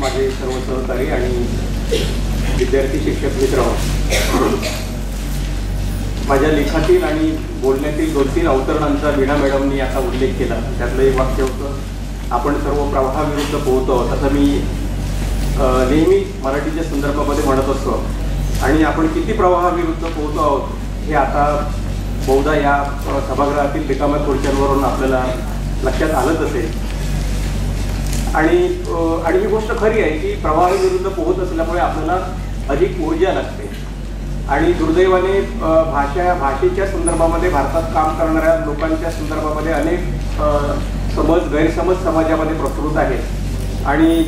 माझे सर्व सहकारी आणि विद्यार्थी शिक्षक मित्र माझ्या लेखातील आणि बोलण्यातील दोन तीन अवतरणांचा वीणा मॅडमनी आता उल्लेख केला. त्यातलं एक वाक्य होतं आपण सर्व प्रवाहाविरुद्ध पोहतो असं मी नेहमी मराठीच्या संदर्भामध्ये म्हणत असतो. आणि आपण किती प्रवाहाविरुद्ध पोहतो आहोत हे आता बहुधा या सभागृहातील रिकाम्या खुर्च्यांवरून आपल्याला लक्षात आलंच असेल. आणि आणि ही गोष्ट खरी आहे की प्रवाहाविरुद्ध पोहत असल्यामुळे आपल्याला अधिक ऊर्जा लागते. आणि दुर्दैवाने भाषा भाषेच्या संदर्भामध्ये भारतात काम करणाऱ्या लोकांच्या संदर्भामध्ये अनेक समज गैरसमज समाजामध्ये प्रसृत आहेत. आणि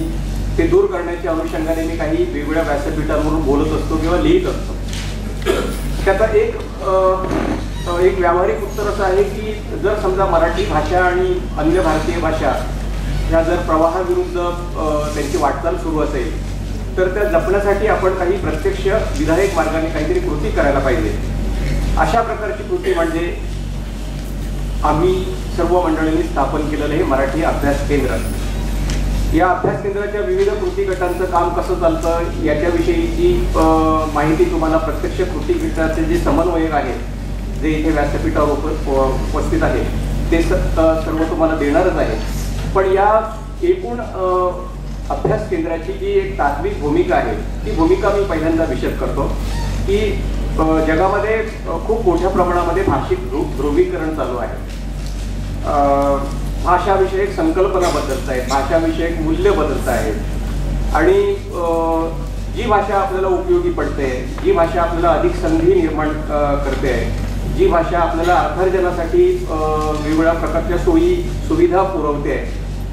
ते दूर करण्याच्या अनुषंगाने मी काही वेगवेगळ्या व्यासपीठांवरून बोलत असतो किंवा लिहित असतो. त्याचा एक एक व्यावहारिक उत्तर असं आहे की जर समजा मराठी भाषा आणि अन्य भारतीय भाषा ह्या जर प्रवाहाविरुद्ध त्यांची वाटचाल सुरू असेल तर त्या जपण्यासाठी आपण काही प्रत्यक्ष विधायक मार्गाने काहीतरी कृती करायला पाहिजे. अशा प्रकारची कृती म्हणजे आम्ही सर्व मंडळींनी स्थापन केलेलं हे मराठी अभ्यास केंद्र. या अभ्यास केंद्राच्या विविध कृती गटांचं काम कसं चालतं याच्याविषयीची माहिती तुम्हाला प्रत्यक्ष कृती गटाचे जे समन्वयक आहेत जे इथे व्यासपीठावर उपस्थित आहेत ते स सर्व तुम्हाला देणारच आहे पण या एकूण अभ्यास केंद्राची जी एक तात्विक भूमिका आहे ती भूमिका मी पहिल्यांदा विशद करतो की जगामध्ये खूप मोठ्या प्रमाणामध्ये भाषिक ध्रुवीकरण चालू आहे. भाषाविषयक संकल्पना बदलत आहेत भाषाविषयक मूल्य बदलत आहेत आणि जी भाषा आपल्याला उपयोगी पडते जी भाषा आपल्याला अधिक संधी निर्माण करते करते जी भाषा आपल्याला अर्थार्जनासाठी वेगवेगळ्या प्रकारच्या सोयी सुविधा पुरवते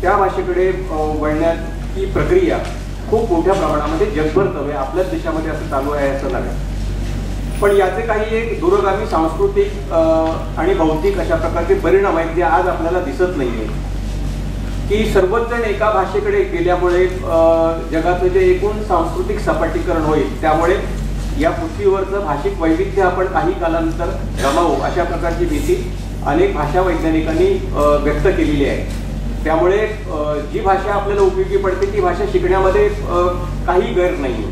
त्या भाषेकडे वळण्याची प्रक्रिया खूप मोठ्या प्रमाणामध्ये जगभर चालू आहे आपल्याच देशामध्ये असं चालू आहे असं नाही पण याचे काही एक दूरगामी सांस्कृतिक आणि भौतिक अशा प्रकारचे परिणाम आहेत जे आज आपल्याला दिसत नाहीये. की सर्वच जण एका भाषेकडे गेल्यामुळे जगाचं जे एकूण सांस्कृतिक सपाटीकरण होईल त्यामुळे या पृथ्वीवरचं भाषिक वैविध्य आपण काही कालानंतर गमावू अशा प्रकारची भीती अनेक भाषा वैज्ञानिकांनी व्यक्त केलेली आहे. त्यामुळे जी भाषा आपल्याला उपयोगी पडते ती भाषा शिकण्यामध्ये काही गैर नाही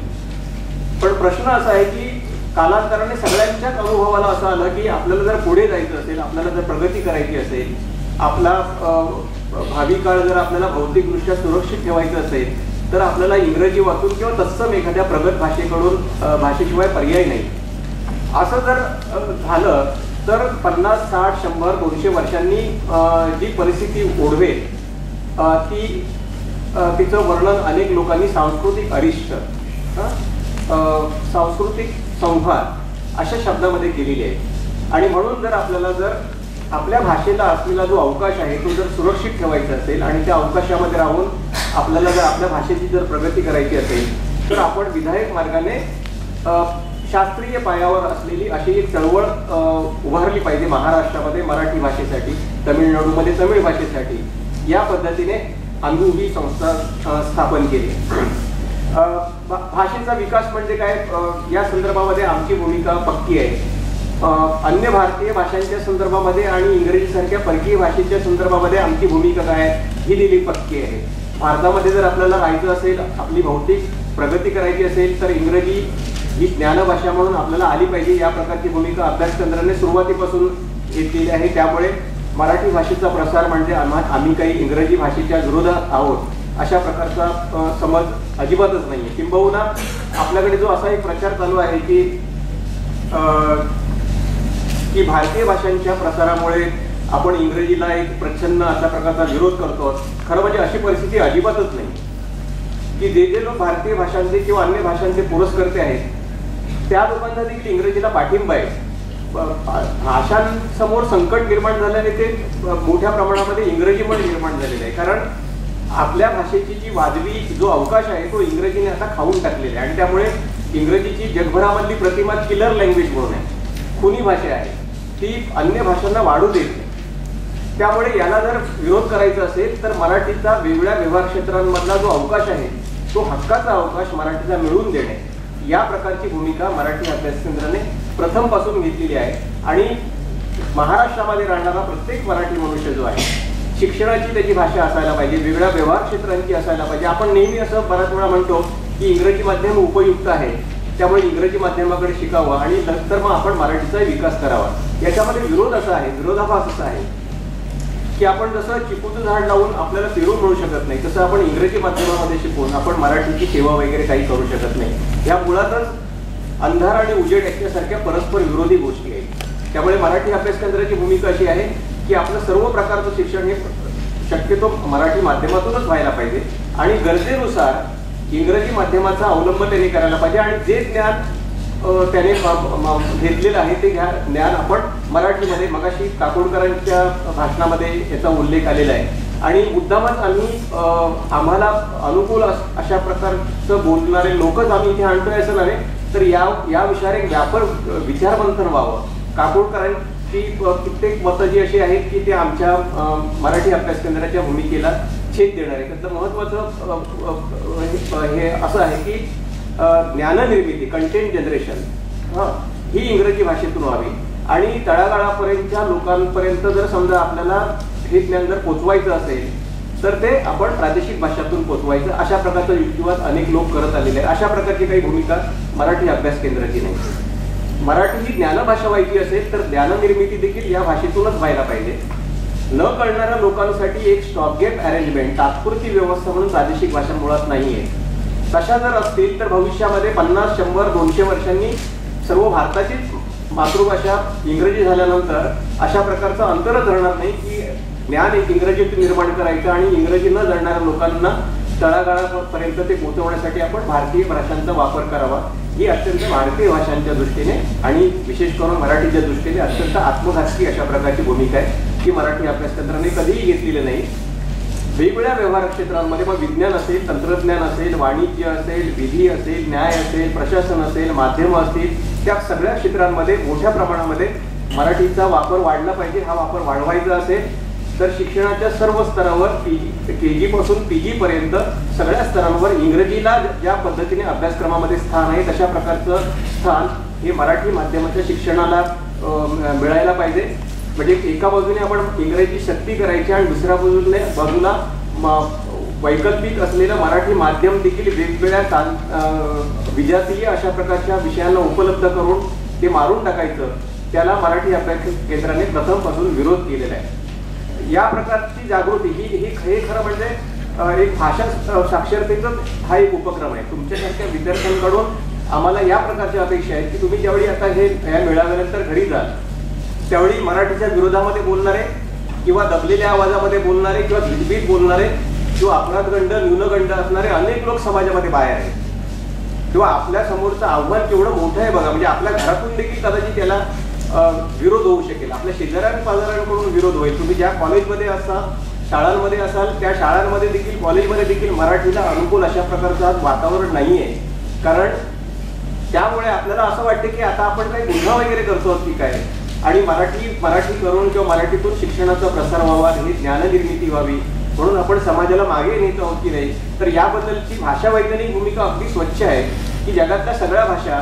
पण प्रश्न असा आहे की कालांतराने सगळ्यांच्याच अनुभवाला असं आलं की आपल्याला जर पुढे जायचं असेल आपल्याला जर प्रगती करायची असेल आपला भावी काळ जर आपल्याला भौतिकदृष्ट्या सुरक्षित ठेवायचं असेल तर आपल्याला इंग्रजी वाचून किंवा तत्सम एखाद्या प्रगत भाषेकडून भाषेशिवाय पर्याय नाही. असं जर झालं तर पन्नास साठ शंभर दोनशे वर्षांनी जी परिस्थिती ओढवेल ती तिचं वर्णन अनेक लोकांनी सांस्कृतिक अरिष्ट सांस्कृतिक संहार अशा शब्दामध्ये केलेली आहे. आणि म्हणून जर आपल्याला जर आपल्या भाषेला असलेला जो अवकाश आहे तो जर सुरक्षित ठेवायचा असेल आणि त्या अवकाशामध्ये राहून आपल्याला जर आपल्या भाषेची जर प्रगती करायची असेल तर आपण विधायक मार्गाने शास्त्रीय पायावर असलेली अशी एक चळवळ उभारली पाहिजे महाराष्ट्रामध्ये मराठी भाषेसाठी तमिळनाडूमध्ये तमिळ भाषेसाठी. या पद्धतीने आम्ही ही संस्था स्थापन केली. भा- भाषेचा विकास म्हणजे काय? या संदर्भामध्ये आमची भूमिका पक्की आहे. अन्य भारतीय भाषांच्या संदर्भामध्ये आणि इंग्रजीसारख्या परकीय भाषेच्या संदर्भामध्ये आमची भूमिका काय आहे? ही दिली पक्की आहे. भारतामध्ये जर आपल्याला राहायचं असेल आपली भौतिक प्रगती करायची असेल तर इंग्रजी ही ज्ञानभाषा म्हणून आपल्याला आली पाहिजे. या प्रकारची भूमिका अभ्यासचंद्राने सुरुवातीपासून घेतलेली आहे. त्यामुळे मराठी भाषेचा प्रसार म्हणजे आम्हा आम्ही काही इंग्रजी भाषेच्या विरोधात आहोत अशा प्रकारचा समज अजिबातच नाही आहे किंबहुना आपल्याकडे जो असा एक प्रचार चालू आहे की की भारतीय भाषांच्या प्रसारामुळे आपण इंग्रजीला एक प्रच्छन्न अशा प्रकारचा विरोध करतो खरं म्हणजे अशी परिस्थिती अजिबातच नाही. की जे जे लोक भारतीय भाषांचे किंवा अन्य भाषांचे पुरस्कर्ते आहेत त्या लोकांना देखील इंग्रजीला पाठिंबा आहे. भाषांसमोर संकट निर्माण झाल्याने ते मोठ्या प्रमाणामध्ये इंग्रजी पण निर्माण झालेलं आहे. कारण आपल्या भाषेची जी वाजवी जो अवकाश आहे तो इंग्रजीने आता खाऊन टाकलेला आहे. आणि त्यामुळे इंग्रजीची जगभरामधली प्रतिमा किलर लँग्वेज म्हणून आहे. खुनी भाषा आहे. ती अन्य भाषांना वाढू देत नाही. त्यामुळे याला जर विरोध करायचा असेल तर मराठीचा वेगवेगळ्या व्यवहार क्षेत्रांमधला जो अवकाश आहे तो हक्काचा अवकाश मराठीला मिळवून देणे. या प्रकारची भूमिका मराठी अभ्यास केंद्राने प्रथमपासून घेतलेली आहे. आणि महाराष्ट्रामध्ये राहणारा प्रत्येक मराठी मनुष्य जो आहे शिक्षणाची त्याची भाषा असायला पाहिजे वेगळ्या व्यवहार क्षेत्रांची असायला पाहिजे. आपण नेहमी असं बऱ्याच वेळा म्हणतो की इंग्रजी माध्यम उपयुक्त आहे. त्यामुळे इंग्रजी माध्यमाकडे शिकावं आणि नंतर मग आपण मराठीचा विकास करावा. याच्यामध्ये विरोध असा आहे विरोधाभास असा आहे की आपण जसं चिकूचं झाड लावून आपल्याला पेरू मिळू शकत नाही तसं आपण इंग्रजी माध्यमामध्ये शिकवून आपण मराठीची सेवा वगैरे काही करू शकत नाही. या मुळातच अंधार आणि उजेड याच्यासारख्या परस्पर विरोधी गोष्टी आहेत. त्यामुळे मराठी अभ्यास केंद्राची भूमिका अशी आहे की आपलं सर्व प्रकारचं शिक्षण हे शक्यतो मराठी माध्यमातूनच व्हायला पाहिजे आणि गरजेनुसार इंग्रजी माध्यमाचा अवलंब त्यांनी करायला पाहिजे आणि जे ज्ञान त्याने घेतलेलं आहे ते ज्ञान ज्ञान आपण मराठीमध्ये मगाशी काकोडकरांच्या भाषणामध्ये याचा उल्लेख आलेला आहे. आणि मुद्दामच आम्ही आम्हाला अनुकूल अशा प्रकारचं बोलणारे लोकच आम्ही इथे आणतोय असं नव्हे तर या या विषयावर एक व्यापक विचारमंथन व्हावं. काकोडकरांची कित्येक मतं जी अशी आहेत की ते आमच्या मराठी अभ्यास केंद्राच्या भूमिकेला छेद देणार. आहे त्याचं महत्वाचं म्हणजे, हे- असं आहे की ज्ञाननिर्मिती कंटेंट जनरेशन हा ही इंग्रजी भाषेतून व्हावी. आणि तळागाळापर्यंतच्या लोकांपर्यंत जर समजा आपल्याला हे ज्ञान जर पोचवायचं असेल तर ते आपण प्रादेशिक भाषातून पोचवायचं. अशा प्रकारचा युक्तिवाद अनेक लोक करत आलेले आहेत. अशा प्रकारची काही भूमिका मराठी अभ्यास केंद्राची नाही. मराठी ही ज्ञानभाषा व्हायची असेल तर ज्ञाननिर्मिती देखील या भाषेतूनच व्हायला पाहिजे. न कळणाऱ्या लोकांसाठी एक स्टॉपगेप अरेंजमेंट तात्पुरती व्यवस्था म्हणून प्रादेशिक भाषा मुळात नाहीये. तशा जर असतील तर भविष्यामध्ये पन्नास शंभर दोनशे वर्षांनी सर्व भारताचीच मातृभाषा इंग्रजी झाल्यानंतर अशा प्रकारचं अंतरच राहणार नाही की ज्ञान एक इंग्रजीत निर्माण करायचं आणि इंग्रजी न जाणणाऱ्या लोकांना तळागाळापर्यंत ते पोहोचवण्यासाठी आपण भारतीय भाषांचा वापर करावा. ही अत्यंत भारतीय भाषांच्या दृष्टीने आणि विशेष करून मराठीच्या दृष्टीने अत्यंत आत्मघातकी अशा प्रकारची भूमिका आहे ही मराठी अभ्यास केंद्राने कधीही घेतलेली नाही. वेगवेगळ्या व्यवहार क्षेत्रांमध्ये मग विज्ञान असेल तंत्रज्ञान असेल वाणिज्य असेल विधी असेल न्याय असेल प्रशासन असेल माध्यम असतील त्या सगळ्या क्षेत्रांमध्ये मोठ्या प्रमाणामध्ये मराठीचा वापर वाढला पाहिजे. हा वापर वाढवायचा असेल तर शिक्षणाच्या सर्व स्तरावर पी के जी पासून पी जी पर्यंत सगळ्या स्तरांवर इंग्रजीला ज्या पद्धतीने अभ्यासक्रमामध्ये स्थान आहे तशा प्रकारचं स्थान हे मराठी माध्यमाच्या शिक्षणाला मिळायला पाहिजे. म्हणजे एका बाजूने आपण इंग्रजी सक्ती करायची आणि दुसऱ्या बाजूने बाजूला म- वैकल्पिक असलेलं मराठी माध्यम देखील वेगवेगळ्या तां विजातीय अशा प्रकारच्या विषयांना उपलब्ध करून ते मारून टाकायचं. त्याला मराठी अभ्यास केंद्राने प्रथमपासून विरोध केलेला आहे. या प्रकारची जागृती ही ही हे खरं म्हणजे एक भाषा अं, साक्षरतेचा हा एक उपक्रम आहे. तुमच्यासारख्या विद्यार्थ्यांकडून आम्हाला या प्रकारची अपेक्षा आहेत की तुम्ही ज्यावेळी आता हे या मिळाल्यानंतर घरी जाल त्यावेळी मराठीच्या विरोधामध्ये बोलणारे किंवा दबलेल्या आवाजामध्ये बोलणारे किंवा भीतभीत बोलणारे किंवा अपराधगंड न्यूनगंड असणारे अनेक लोक समाजामध्ये बाहेर आहेत. किंवा आपल्या समोरचं आव्हान केवढं मोठं आहे बघा म्हणजे आपल्या घरातून देखील कदाचित त्याला विरोध होऊ शकेल. आपल्या शेजाऱ्या पाजाऱ्यांकडून विरोध होईल. तुम्ही ज्या कॉलेजमध्ये असाल शाळांमध्ये असाल त्या शाळांमध्ये देखील कॉलेजमध्ये देखील मराठीला अनुकूल अशा प्रकारचं आज वातावरण नाही आहे कारण त्यामुळे आपल्याला असं वाटतं की आता आपण काही गुन्हा वगैरे करतो की काय? आणि मराठी मराठी करून किंवा मराठीतून शिक्षणाचा प्रसार व्हावा ही ज्ञाननिर्मिती व्हावी म्हणून आपण समाजाला मागे नेत आहोत की नाही? तर याबद्दलची भाषा वैज्ञानिक भूमिका अगदी स्वच्छ आहे की जगातल्या सगळ्या भाषा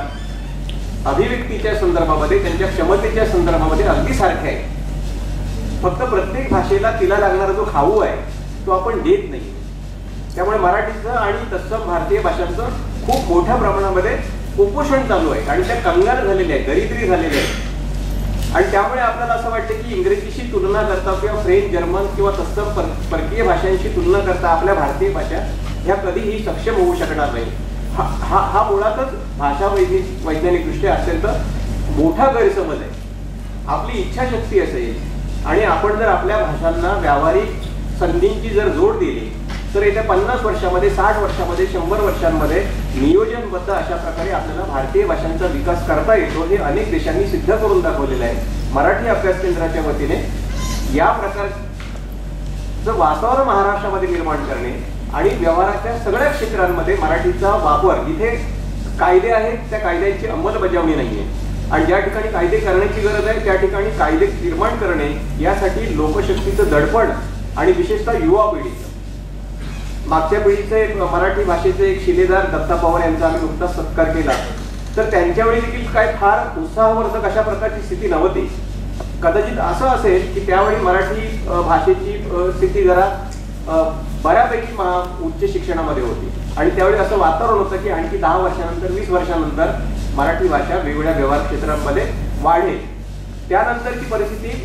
अभिव्यक्तीच्या संदर्भामध्ये त्यांच्या क्षमतेच्या संदर्भामध्ये अगदी सारख्या आहेत फक्त प्रत्येक भाषेला तिला लागणारा जो खाऊ आहे तो आपण देत नाही. त्यामुळे मराठीचं आणि तत्सम भारतीय भाषांचं खूप मोठ्या प्रमाणामध्ये कुपोषण चालू आहे आणि त्या कंगाल झालेल्या आहेत दरिद्री झालेल्या आहेत. आणि त्यामुळे आपल्याला असं वाटतं की इंग्रजीशी तुलना करता किंवा फ्रेंच जर्मन किंवा तत्सम पर परकीय भाषांशी तुलना करता आपल्या भारतीय भाषा ह्या कधीही सक्षम होऊ शकणार नाही. हा हा हा मुळातच भाषा वैज्ञानिक वैज्ञानिकदृष्ट्या अत्यंत मोठा गैरसमज आहे. आपली इच्छाशक्ती असेल आणि आपण जर आपल्या भाषांना व्यावहारिक संधींची जर जोड दिली तर येत्या पन्नास वर्षामध्ये साठ वर्षामध्ये शंभर वर्षांमध्ये नियोजनबद्ध अशा प्रकारे आपल्याला भारतीय भाषांचा विकास करता येतो हे अनेक देशांनी सिद्ध करून दाखवलेलं आहे. मराठी अभ्यास केंद्राच्या वतीने या प्रकारचं वातावरण महाराष्ट्रामध्ये निर्माण करणे आणि व्यवहाराच्या सगळ्या क्षेत्रांमध्ये मराठीचा वापर इथे कायदे आहेत त्या कायद्यांची अंमलबजावणी नाही आहे आणि ज्या ठिकाणी कायदे करण्याची गरज आहे त्या ठिकाणी कायदे निर्माण करणे यासाठी लोकशक्तीचं दडपण आणि विशेषतः युवा पिढीचं. मागच्या पिढीचे एक मराठी भाषेचे एक शिलेदार दत्ता पवार यांचा आम्ही नुकताच सत्कार केला. तर त्यांच्यावेळी देखील काय फार उत्साहवर्धक अशा प्रकारची स्थिती नव्हती. कदाचित असं असेल की त्यावेळी मराठी भाषेची स्थिती जरा बऱ्यापैकी उच्च शिक्षणामध्ये होती. आणि त्यावेळी असं वातावरण होतं की आणखी दहा वर्षानंतर वीस वर्षानंतर मराठी भाषा वेगवेगळ्या व्यवहार क्षेत्रांमध्ये वाढेल. त्यानंतरची परिस्थिती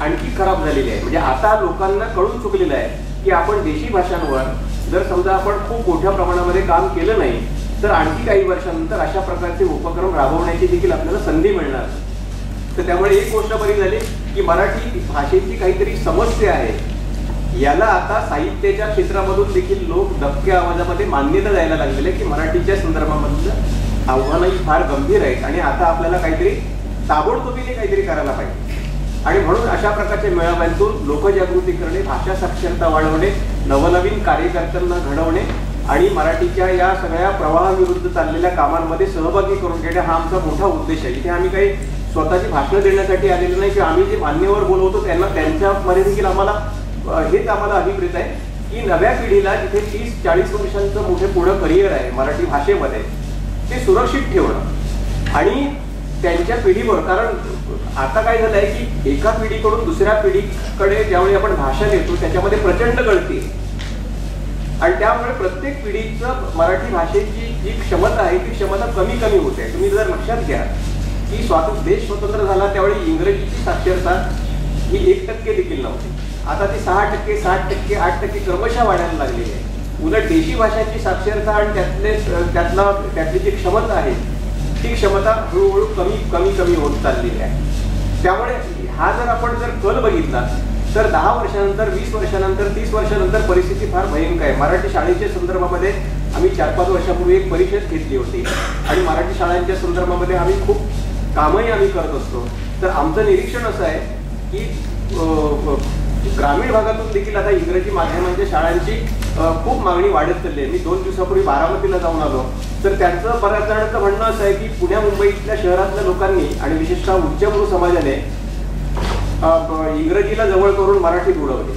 आणखी खराब झालेली आहे. म्हणजे आता लोकांना कळून चुकलेलं आहे की आपण देशी भाषांवर जर समजा आपण खूप मोठ्या प्रमाणामध्ये काम केलं नाही तर आणखी काही वर्षानंतर अशा प्रकारचे उपक्रम राबवण्याची देखील आपल्याला संधी मिळणार. तर त्यामुळे एक गोष्ट बरी झाली की मराठी भाषेची काहीतरी समस्या आहे. याला आता साहित्याच्या क्षेत्रामधून देखील लोक दबक्या आवाजामध्ये मान्यता द्यायला लागलेले की मराठीच्या संदर्भामधलं आव्हानही फार गंभीर आहेत. आणि आता आपल्याला काहीतरी ताबडतोबीने काहीतरी करायला पाहिजे. आणि म्हणून अशा प्रकारच्या मेळाव्यांतून लोकजागृती करणे भाषा साक्षरता वाढवणे नवनवीन कार्यकर्त्यांना घडवणे आणि मराठीच्या या सगळ्या प्रवाहाविरुद्ध चाललेल्या कामांमध्ये सहभागी करून घेणे हा आमचा मोठा उद्देश आहे. इथे आम्ही काही स्वतःची भाषणं देण्यासाठी आलेलो नाही किंवा आम्ही जे मान्यवर बोलवतो त्यांना त्यांच्यामध्ये देखील आम्हाला हेच आम्हाला अभिप्रेत आहे की नव्या पिढीला जिथे तीस चाळीस वर्षांचं मोठे पुढं करिअर आहे मराठी भाषेमध्ये ते सुरक्षित ठेवणं. आणि त्यांच्या पिढीवर कारण आता काय झालंय की एका पिढीकडून दुसऱ्या पिढीकडे ज्यावेळी आपण भाषा देतो त्याच्यामध्ये प्रचंड गळती आणि त्यामुळे प्रत्येक पिढीचं मराठी भाषेची जी क्षमता आहे ती क्षमता कमी कमी होते. तुम्ही जर लक्षात घ्या की स्वातंत्र्य देश स्वतंत्र झाला त्यावेळी इंग्रजीची साक्षरता ही एक टक्के देखील नव्हती. आता ती सहा टक्के साठ टक्के आठ टक्के क्रमशः वाढायला लागलेली आहे. उलट देशी भाषांची साक्षरता आणि त्यातले त्यातला त्यातली जी क्षमता आहे ती क्षमता हळूहळू कमी कमी कमी होत चाललेली आहे. त्यामुळे हा जर आपण जर कल बघितला तर दहा वर्षानंतर वीस वर्षानंतर तीस वर्षानंतर परिस्थिती फार भयंकर आहे. मराठी शाळेच्या संदर्भामध्ये आम्ही चार पाच वर्षापूर्वी एक परिषद घेतली होती. आणि मराठी शाळांच्या संदर्भामध्ये आम्ही खूप कामही आम्ही करत असतो. तर आमचं निरीक्षण असं आहे की ग्रामीण भागातून देखील आता इंग्रजी माध्यमांच्या शाळांची खूप मागणी वाढत चालली आहे. मी दोन दिवसापूर्वी बारामतीला जाऊन आलो. तर त्यांचं बऱ्याच जणांचं म्हणणं असं आहे की पुण्या मुंबईतल्या शहरातल्या लोकांनी आणि विशेषतः उच्चभ्रू समाजाने इंग्रजीला जवळ करून मराठीत उडवले.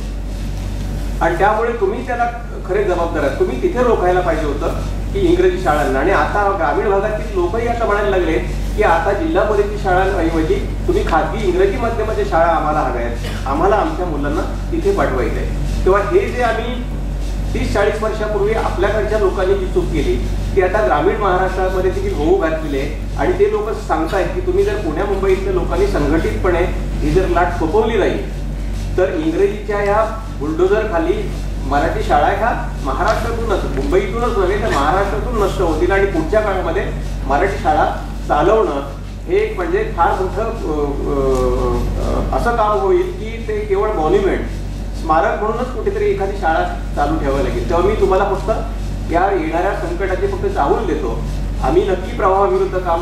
आणि त्यामुळे तुम्ही त्याला खरे जबाबदार आहात. तुम्ही तिथे रोखायला पाहिजे होतं की इंग्रजी शाळांना. आणि आता ग्रामीण भागातील लोकही असं म्हणायला लागले की आता जिल्हा परिषद शाळांऐवजी तुम्ही खाजगी इंग्रजी माध्यमाच्या शाळा आम्हाला हव्या आहेत. आम्हाला आमच्या मुलांना तिथे पाठवायचं आहे. तेव्हा हे जे आम्ही तीस चाळीस वर्षापूर्वी आपल्याकडच्या लोकांनी जी चूक केली ती आता ग्रामीण महाराष्ट्रामध्ये देखील होऊ घातलेली आहे. आणि ते लोक सांगतायत की तुम्ही जर पुण्या मुंबईतल्या लोकांनी संघटितपणे ही जर लाट थोपवली नाही तर इंग्रजीच्या ह्या बुलडोजर खाली मराठी शाळा ह्या महाराष्ट्रातूनच मुंबईतूनच नव्हे तर महाराष्ट्रातून नष्ट होतील आणि पुढच्या काळामध्ये मराठी शाळा चालवणं हे एक म्हणजे फार मोठं असं काम होईल की ते केवळ मॉन्युमेंट स्मारक म्हणूनच कुठेतरी एखादी शाळा चालू ठेवावी लागेल. तेव्हा मी तुम्हाला फक्त या येणाऱ्या संकटाची फक्त चाहूल देतो. आम्ही नक्की प्रवाहाविरुद्ध काम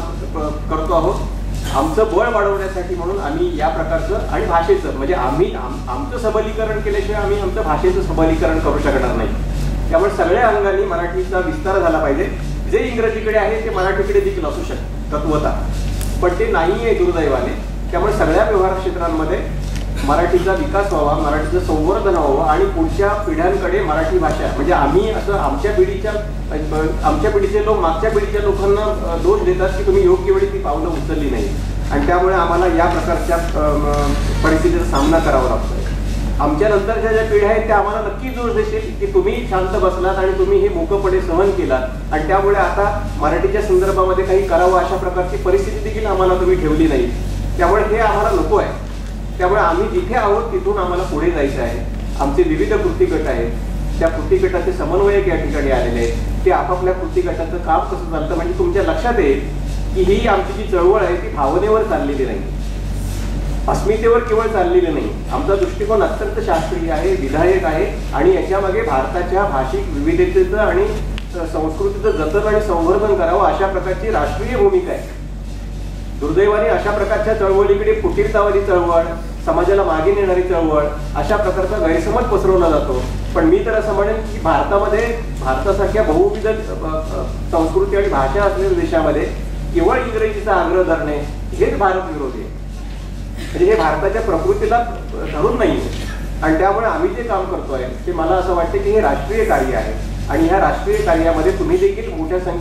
करतो आहोत. आमचं बळ वाढवण्यासाठी म्हणून आम्ही या प्रकारचं आणि भाषेचं म्हणजे आम्ही आम- आमचं सबलीकरण केल्याशिवाय आम्ही आमचं भाषेचं सबलीकरण करू शकणार नाही. त्यामुळे सगळ्या अंगांनी मराठीचा विस्तार झाला पाहिजे. जे इंग्रजीकडे आहे ते मराठीकडे देखील असू शकतं. तत्वता. पण ते नाही आहे दुर्दैवाने त्यामुळे सगळ्या व्यवहार क्षेत्रांमध्ये मराठीचा विकास व्हावा मराठीचं संवर्धन व्हावं आणि पुढच्या पिढ्यांकडे मराठी भाषा म्हणजे आम्ही असं आमच्या पिढीच्या आमच्या पिढीचे लोक मागच्या पिढीच्या लोकांना दोष देतात की तुम्ही योग्य वेळी ती पावलं उचलली नाही आणि त्यामुळे आम्हाला या प्रकारच्या परिस्थितीचा सामना करावा लागतो. आमच्या नंतरच्या ज्या पिढ्या आहेत त्या आम्हाला नक्की जोर देतील की तुम्ही शांत बसलात आणि तुम्ही हे मोकपणे सहन केलात. आणि त्यामुळे आता मराठीच्या संदर्भामध्ये काही करावं अशा प्रकारची परिस्थिती देखील आम्हाला तुम्ही ठेवली नाही. त्यामुळे हे आम्हाला नको आहे. त्यामुळे आम्ही जिथे आहोत तिथून आम्हाला पुढे जायचं आहे. आमचे विविध कृती गट आहेत. त्या कृती गटाचे समन्वयक या ठिकाणी आलेले आहेत. ते आपापल्या कृती गटाचं काम कसं चालतं? म्हणजे तुमच्या लक्षात येईल की ही आमची जी चळवळ आहे ती भावनेवर चाललेली नाही. अस्मितेवर केवळ चाललेली नाही. आमचा दृष्टिकोन अत्यंत शास्त्रीय आहे विधायक आहे आणि याच्यामागे भारताच्या भाषिक विविधतेचं आणि संस्कृतीचं जतन आणि संवर्धन करावं अशा प्रकारची राष्ट्रीय भूमिका आहे. दुर्दैवाने अशा प्रकारच्या चळवळीकडे फुटीरतावादी चळवळ समाजाला मागे नेणारी चळवळ अशा प्रकारचा गैरसमज पसरवला जातो. पण मी तर असं म्हणेन की भारतामध्ये भारतासारख्या बहुविध संस्कृती आणि भाषा असलेल्या देशामध्ये केवळ इंग्रजीचा आग्रह धरणे हेच भारत विरोधी आहे. म्हणजे हे भारताच्या प्रकृतीला धरून नाही आणि त्यामुळे आम्ही जे काम करतोय ते मला असं वाटतं की हे राष्ट्रीय कार्य आहे. आणि ह्या राष्ट्रीय कार्यामध्ये तुम्ही देखील मोठ्या संख्येने